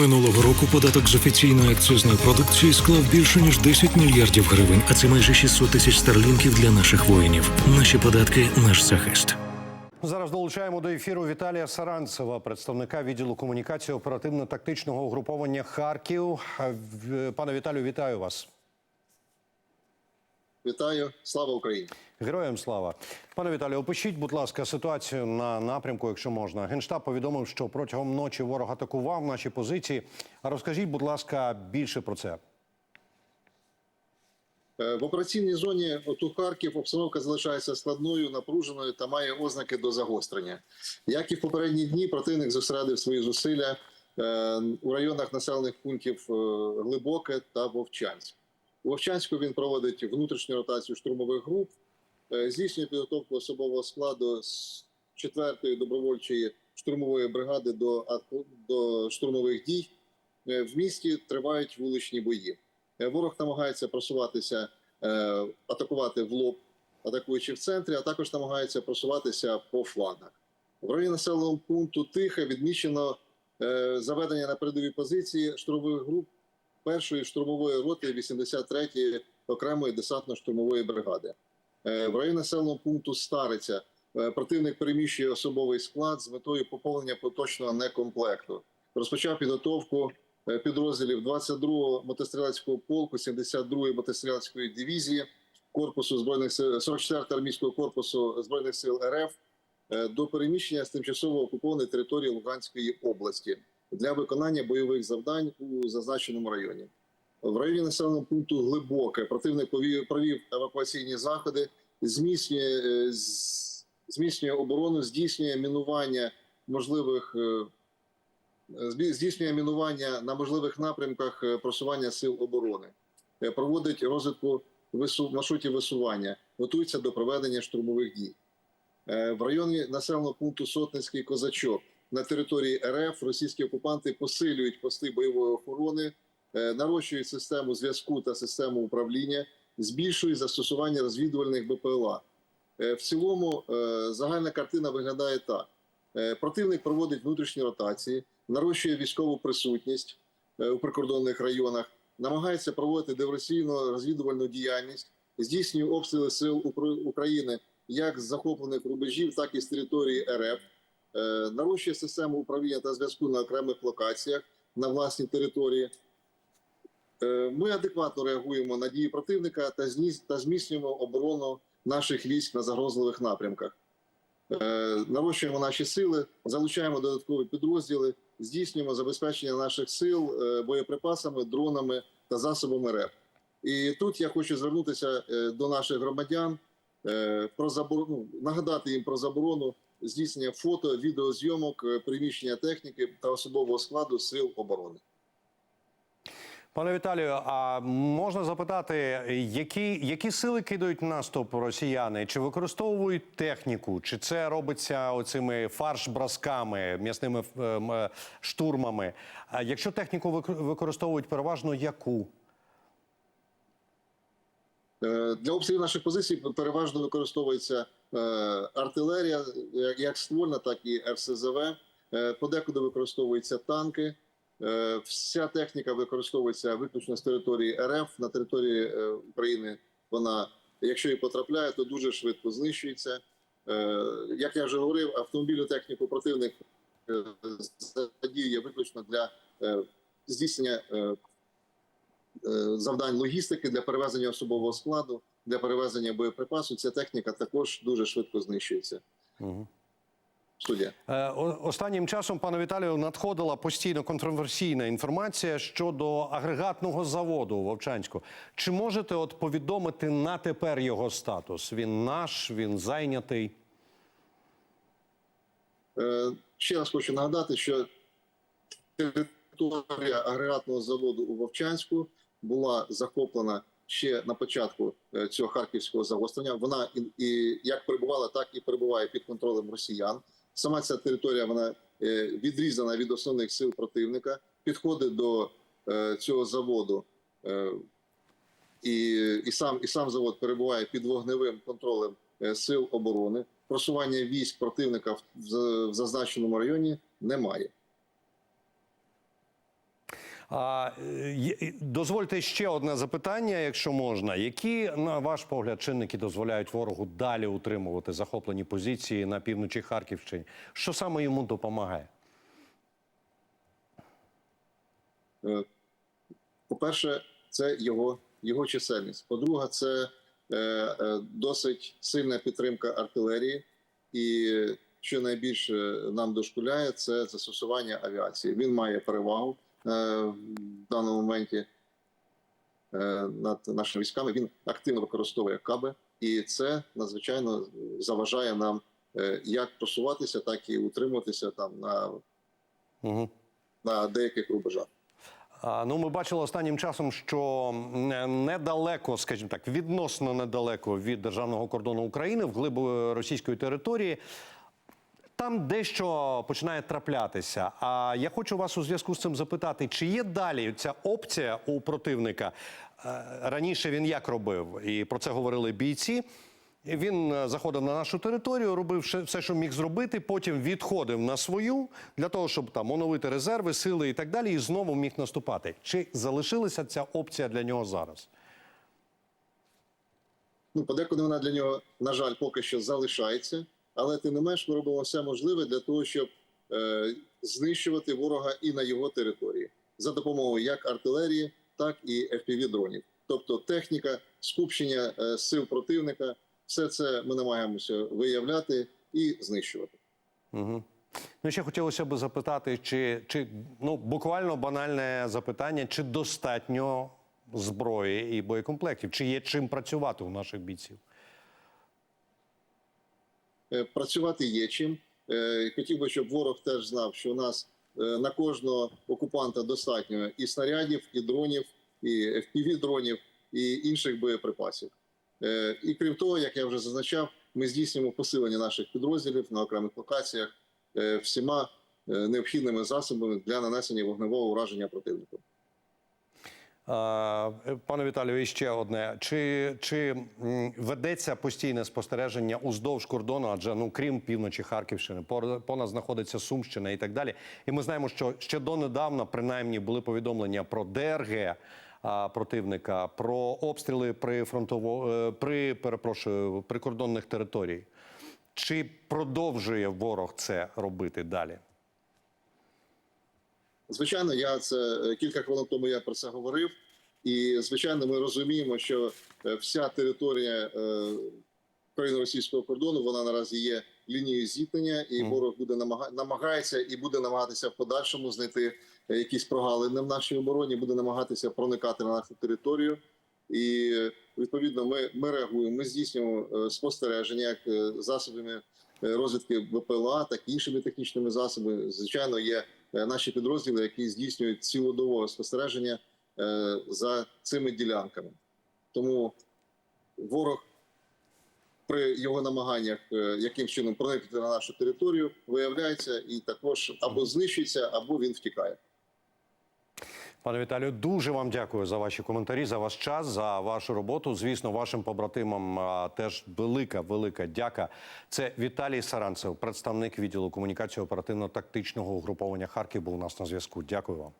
Минулого року податок з офіційної акцизної продукції склав більше ніж 10 мільярдів гривень, а це майже 600 тисяч старлінків для наших воїнів. Наші податки наш захист. Зараз долучаємо до ефіру Віталія Саранцева, представника відділу комунікації оперативно-тактичного угруповання Харків. Е, Пане Віталію, вітаю вас. Вітаю, слава Україні! Героям слава. Пане Віталію, опишіть, будь ласка, ситуацію на напрямку, якщо можна. Генштаб повідомив, що протягом ночі ворог атакував наші позиції. А розкажіть, будь ласка, більше про це. Е, В операційній зоні ОТУ Харків обстановка залишається складною, напруженою та має ознаки до загострення. Як і в попередні дні, противник зосередив свої зусилля е, у районах населених пунктів е, Глибоке та Вовчанськ. У Вовчанську він проводить внутрішню ротацію штурмових груп, е, здійснює підготовку особового складу з 4-ї добровольчої штурмової бригади до, до штурмових дій. Е, В місті тривають вуличні бої. Е, Ворог намагається просуватися, атакувати в лоб, атакуючи в центрі, а також намагається просуватися по флангах. В районі населеного пункту Тихе відмічено заведення на передові позиції штурмових груп першої штурмової роти 83-ї окремої десантно-штурмової бригади. Е, В районі населеного пункту Стариця е, противник переміщує особовий склад з метою поповнення поточного некомплекту. Розпочав підготовку е, підрозділів 22-го мотострілецького полку, 72-ї мотострілецької дивізії корпусу збройних сил 44-го армійського корпусу збройних сил РФ до переміщення з тимчасово окупованої території Луганської області для виконання бойових завдань у зазначеному районі. В районі населеного пункту Глибоке противник провів евакуаційні заходи, зміцнює, е, зміцнює оборону, здійснює мінування можливих е, здійснює мінування на можливих напрямках е, просування сил оборони, проводить розвитку маршрутів висування, готується до проведення штурмових дій. В районі населеного пункту Сотницький Козачок на території РФ російські окупанти посилюють пости бойової охорони, е, нарощують систему зв'язку та систему управління, збільшують застосування розвідувальних БПЛА. Е, В цілому е, загальна картина виглядає так: противник проводить внутрішні ротації, нарощує військову присутність у прикордонних районах, намагається проводити диверсійно розвідувальну діяльність, здійснює обстріли сил України як з захоплених рубежів, так і з території РФ, нарощує систему управління та зв'язку на окремих локаціях на власній території. Е, Ми адекватно реагуємо на дії противника та зміцнюємо оборону наших військ на загрозливих напрямках. Е, Нарощуємо наші сили, залучаємо додаткові підрозділи, здійснюємо забезпечення наших сил е, боєприпасами, дронами та засобами РЕП. І тут я хочу звернутися е, до наших громадян е, про заборону, нагадати їм про заборону здійснення фото, відеозйомок, е, приміщення техніки та особового складу сил оборони. Пане Віталію, а можна запитати, які, які сили кидають наступ росіяни? Чи використовують техніку? Чи це робиться оцими фарш-бросками, м'ясними е, штурмами? А якщо техніку вик- використовують переважно яку? Е, Для обстрілів наших позицій переважно використовується е, артилерія, як- ствольна, так і РСЗВ. Е, Подекуди використовуються танки. Вся техніка використовується виключно з території РФ. На території України вона, якщо і потрапляє, то дуже швидко знищується. Як я вже говорив, автомобільну техніку противник задіює виключно для здійснення завдань логістики для перевезення особового складу, для перевезення боєприпасу. Ця техніка також дуже швидко знищується. Угу. Студія. Е, Останнім часом, пане Віталію, надходила постійно контроверсійна інформація щодо агрегатного заводу у Вовчанську. Чи можете от повідомити на тепер його статус? Він наш, він зайнятий. Е, Ще раз хочу нагадати, що територія агрегатного заводу у Вовчанську була захоплена ще на початку е, цього харківського загострення. Вона і, і як перебувала, так і перебуває під контролем росіян. Сама ця територія вона е, відрізана від основних сил противника, підходить до е, цього заводу. І, і сам і сам завод перебуває під вогневим контролем сил оборони. Просування військ противника в, в зазначеному районі немає. А, е, дозвольте ще одне запитання, якщо можна. Які, на ваш погляд, чинники дозволяють ворогу далі утримувати захоплені позиції на півночі Харківщини? Що саме йому допомагає? Е, По-перше, це його, його чисельність. По-друге, це е, е, досить сильна підтримка артилерії. І що найбільше нам дошкуляє, це застосування авіації. Він має перевагу е, в даному моменті е, над нашими військами. Він активно використовує каби, і це надзвичайно заважає нам е, як просуватися, так і утримуватися там на, Угу. на деяких рубежах. Ну, ми бачили останнім часом, що недалеко, скажімо так, відносно недалеко від державного кордону України, вглиб е, російської території. Там дещо починає траплятися. А я хочу вас у зв'язку з цим запитати, чи є далі ця опція у противника? Е, Раніше він як робив, і про це говорили бійці. Він е, заходив на нашу територію, робив все, що міг зробити. Потім відходив на свою для того, щоб там оновити резерви, сили і так далі, і знову міг наступати. Чи залишилася ця опція для нього зараз? Ну, подекуди вона для нього, на жаль, поки що залишається, але тим не менш ми робимо все можливе для того, щоб е, знищувати ворога і на його території за допомогою як артилерії, так і fpv дронів. Тобто техніка, скупчення е, сил противника, все це ми намагаємося виявляти і знищувати. Угу. Ну, ще хотілося б запитати, чи, чи ну буквально банальне запитання, чи достатньо зброї і боєкомплектів, чи є чим працювати у наших бійців? Е, працювати є чим. Е, Хотів би, щоб ворог теж знав, що у нас е, на кожного окупанта достатньо і снарядів, і дронів, і fpv дронів, і інших боєприпасів. І крім того, як я вже зазначав, ми здійснюємо посилення наших підрозділів на окремих локаціях всіма необхідними засобами для нанесення вогневого ураження противнику. Пане Віталію, і ще одне. Чи, чи ведеться постійне спостереження уздовж кордону? Адже ну крім півночі Харківщини, понад знаходиться Сумщина і так далі. І ми знаємо, що ще донедавна, принаймні, були повідомлення про ДРГ противника, про обстріли при фронтово е, при перепрошую прикордонних територій. Чи продовжує ворог це робити далі? Звичайно, я це е, кілька хвилин тому я про це говорив. І звичайно, ми розуміємо, що е, вся територія україно-російського кордону вона наразі є лінією зіткнення, і ворог буде намага... намагається і буде намагатися в подальшому знайти е, якісь прогалини в нашій обороні, буде намагатися проникати на нашу територію. І е, відповідно, ми, ми реагуємо. Ми здійснюємо е, спостереження як е, засобами е, розвідки БПЛА, так і іншими технічними засобами. Звичайно, є е, наші підрозділи, які здійснюють цілодобове спостереження е, за цими ділянками. Тому ворог при його намаганнях е, яким чином проникнути на нашу територію виявляється і також або знищується, або він втікає. Пане Віталію, дуже вам дякую за ваші коментарі, за ваш час, за вашу роботу. Звісно, вашим побратимам теж велика, велика дяка. Це Віталій Саранцев, представник відділу комунікації оперативно-тактичного угруповання Харків. Був у нас на зв'язку. Дякую вам.